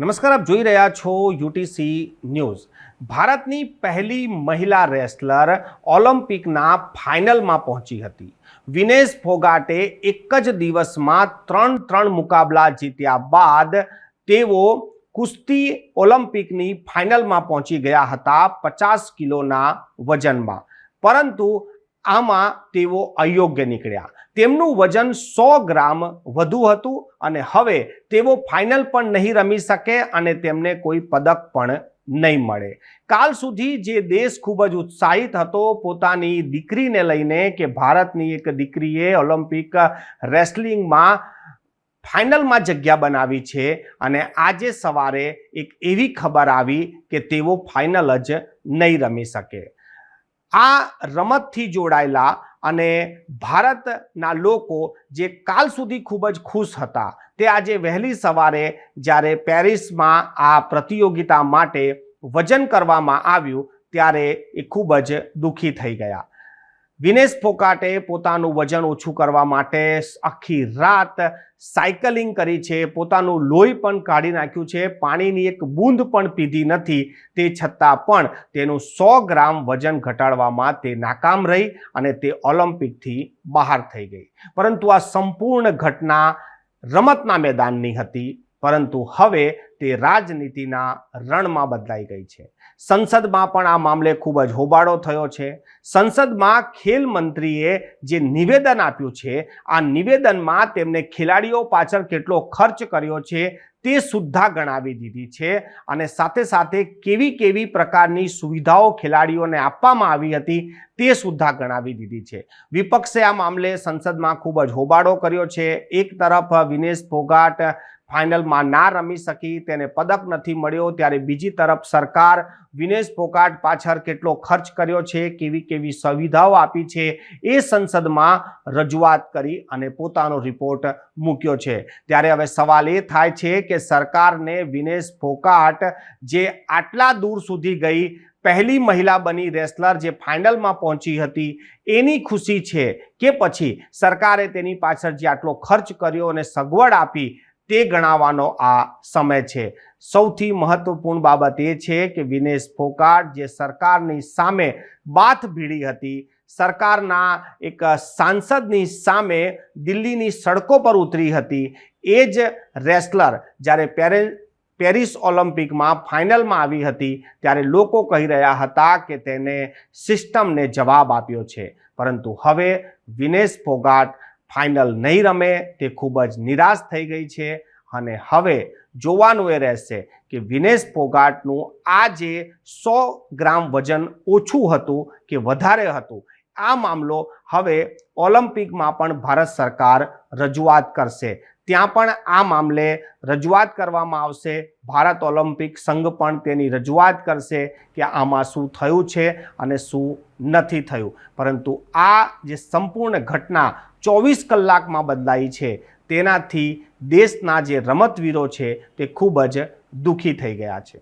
નમસ્કાર, આપ જોઈ રહ્યા છો યુટીસી ન્યૂઝ. ભારતની પહેલી મહિલા રેસલર ઓલિમ્પિકના ફાઇનલમાં પહોંચી હતી. વિનેશ ફોગાટે એક જ દિવસમાં ત્રણ ત્રણ મુકાબલા જીત્યા બાદ તેઓ કુસ્તી ઓલિમ્પિકની ફાઇનલમાં પહોંચી ગયા હતા પચાસ કિલોના વજનમાં. પરંતુ આમાં તેઓ અયોગ્ય નીકળ્યા. તેમનું વજન સો ગ્રામ વધુ હતું અને હવે તેઓ ફાઇનલ પણ નહીં રમી શકે અને તેમને કોઈ પદક પણ નહીં મળે. કાલ સુધી જે દેશ ખૂબ જ ઉત્સાહિત હતો, પોતાની દીકરીને લઈને કે ભારતની એક દીકરીએ ઓલિમ્પિક રેસલિંગમાં ફાઇનલમાં જગ્યા બનાવી છે અને આજે સવારે એક એવી ખબર આવી કે તેઓ ફાઇનલ જ નહીં રમી શકે. આ રમતથી જોડાયેલા અને ભારતના લોકો જે કાલ સુધી ખૂબ જ ખુશ હતા, તે આજે વહેલી સવારે જ્યારે પેરિસમાં આ પ્રતિયોગિતા માટે વજન કરવામાં આવ્યું, ત્યારે એ ખૂબ જ દુઃખી થઈ ગયા. વિનેશ ફોકાટે પોતાનું વજન ઓછું કરવા માટે આખી રાત સાયકલિંગ કરી છે. પોતાનું લોહી પણ કાઢી નાખ્યું છે. પાણીની એક બૂંદ પણ પીધી નથી. તે છતાં પણ તેનું સો ગ્રામ વજન ઘટાડવામાં તે નાકામ રહી અને તે ઓલિમ્પિકથી બહાર થઈ ગઈ. પરંતુ આ સંપૂર્ણ ઘટના રમતના મેદાનની હતી. પરંતુ હવે તે રાજનીતિના રણમાં બદલાઈ ગઈ છે. સંસદમાં પણ આ મામલે ખૂબ જ હોબાળો થયો છે. સંસદમાં ખેલ મંત્રીએ જે નિવેદન આપ્યું છે, આ નિવેદનમાં તેમને ખેલાડીઓ પાછળ કેટલો ખર્ચ કર્યો છે તે સુદ્ધા ગણાવી દીધી છે અને સાથે સાથે કેવી કેવી પ્રકારની સુવિધાઓ ખેલાડીઓને આપવામાં આવી હતી તે સુદ્ધા ગણાવી દીધી છે. વિપક્ષે આ મામલે સંસદમાં ખૂબ જ હોબાળો કર્યો છે. એક તરફ વિનેશ ફોગાટ ફાઇનલમાં ના રમી શકી, તેને પદક નથી મળ્યો. ત્યારે બીજી તરફ સરકાર વિનેશ ફોકાટ પાછળ કેટલો ખર્ચ કર્યો છે, કેવી કેવી સુવિધાઓ આપી છે, એ સંસદમાં રજૂઆત કરી અને પોતાનો રિપોર્ટ મૂક્યો છે. ત્યારે હવે સવાલ એ થાય છે કે સરકારને વિનેશ ફોકાટ જે આટલા દૂર સુધી ગઈ, પહેલી મહિલા બની રેસલર જે ફાઇનલમાં પહોંચી હતી, એની ખુશી છે કે પછી સરકારે તેની પાછળ જે આટલો ખર્ચ કર્યો અને સગવડ આપી તે ગણાવવાનો આ સમય છે. સૌથી મહત્વપૂર્ણ બાબત એ છે કે વિનેશ ફોકાટ જે સરકારની સામે બાથ ભીડી હતી, સરકારના એક સાંસદની સામે દિલ્હીની સડકો પર ઉતરી હતી. એ જ રેસલર જ્યારે પેરે, પેરિસ ઓલિમ્પિકમાં ફાઇનલમાં આવી હતી ત્યારે લોકો કહી રહ્યા હતા કે તેને સિસ્ટમને જવાબ આપ્યો છે. પરંતુ હવે વિનેશ ફોગાટ ફાઇનલ નહીં રમે તે ખૂબ જ નિરાશ થઈ ગઈ છે અને હવે જોવાનું એ રહેશે કે વિનેશ ફોગાટનું આ જે સો ગ્રામ વજન ઓછું હતું કે વધારે હતું. આ મામલો હવે ઓલિમ્પિકમાં પણ ભારત સરકાર રજૂઆત કરશે. ત્યાં પણ આ મામલે રજૂઆત કરવામાં આવશે. ભારત ઓલિમ્પિક સંઘ પણ તેની રજૂઆત કરશે કે આમાં શું થયું છે અને શું નથી થયું. પરંતુ આ જે સંપૂર્ણ ઘટના ચોવીસ કલાકમાં બદલાઈ છે. તેનાથી દેશના જે રમતવીરો છે તે ખૂબ જ દુઃખી થઈ ગયા છે.